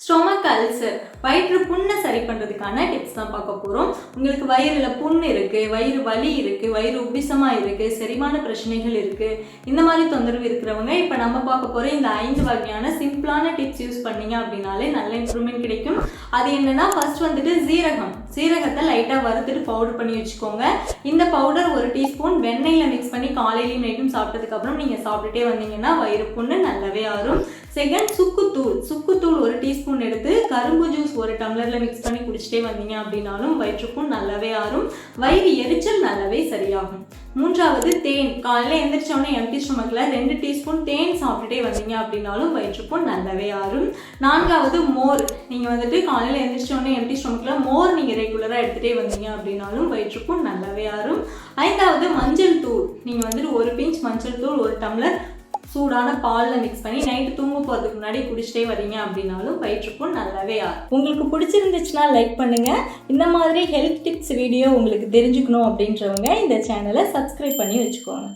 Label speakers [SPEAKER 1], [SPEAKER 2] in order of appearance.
[SPEAKER 1] stomach ulcer வயிற்று புண்ணை சரி பண்ணுறதுக்கான டிப்ஸ் தான் பார்க்க போகிறோம் உங்களுக்கு வயிறில் புண் இருக்குது வயிறு வலி இருக்குது வயிறு உபிசமாக இருக்குது செரிமான பிரச்சனைகள் இருக்குது இந்த மாதிரி தொந்தரவு இருக்கிறவங்க இப்போ நம்ம பார்க்க போகிற இந்த ஐந்து வகையான சிம்பிளான டிப்ஸ் யூஸ் பண்ணீங்க அப்படின்னாலே நல்ல இம்ப்ரூவ்மெண்ட் கிடைக்கும். அது என்னென்னா ஃபர்ஸ்ட் வந்துட்டு சீரகம். சீரகத்தை லைட்டாக வறுத்துட்டு பவுடர் பண்ணி வச்சுக்கோங்க. இந்த பவுடர் ஒரு டீஸ்பூன் வெண்ணெயில் மிக்ஸ் பண்ணி காலையிலையும் நைட்டும் சாப்பிட்டதுக்கப்புறம் நீங்கள் சாப்பிட்டுட்டே வந்தீங்கன்னா வயிறு புண்ணு நல்லாவே ஆறும். செகண்ட் சுக்குத்தூள். சுக்குத்தூள் ஒரு டீஸ்பூன் எடுத்து கரும்பு ஜூஸ் ஒரு டம்ளரில் மிக்ஸ் பண்ணி குடிச்சிட்டே வந்தீங்க அப்படின்னாலும் வயிற்றுப்புண் நல்லாவே ஆறும். வயிறு எரிச்சல் நல்லாவே சரியாகும். மூன்றாவது தேன். காலையில் எந்திரிச்சோடனே எம்டி ஸ்டொமக்கில் ரெண்டு டீஸ்பூன் தேன் சாப்பிட்டுட்டே வந்தீங்க அப்படின்னாலும் வயிற்றுப்புண் நல்லாவே ஆறும். நான்காவது மோர். நீங்கள் வந்துட்டு காலையில் எந்திரிச்சோடனே எம்டி ஸ்டொமக்கில் மோர் நீங்கள் ரெகுலராக எடுத்துகிட்டே வந்தீங்க அப்படின்னாலும் வயிற்றுப்புண் நல்லாவே ஆறும். ஐந்தாவது மஞ்சள் தூள். நீங்கள் வந்துட்டு ஒரு பிஞ்ச் மஞ்சள் தூள் ஒரு டம்ளர் சூடான பாலில் மிக்ஸ் பண்ணி நைட்டு தூங்க போகிறதுக்கு முன்னாடி குடிச்சிட்டே வரீங்க அப்படின்னாலும் வயிற்றுப்புண் நல்லாவே ஆகும் உங்களுக்கு பிடிச்சிருந்துச்சுன்னா லைக் பண்ணுங்கள் இந்த மாதிரி ஹெல்த் டிப்ஸ் வீடியோ உங்களுக்கு தெரிஞ்சுக்கணும் அப்படின்றவங்க இந்த சேனலை சப்ஸ்கிரைப் பண்ணி வச்சுக்கோங்க.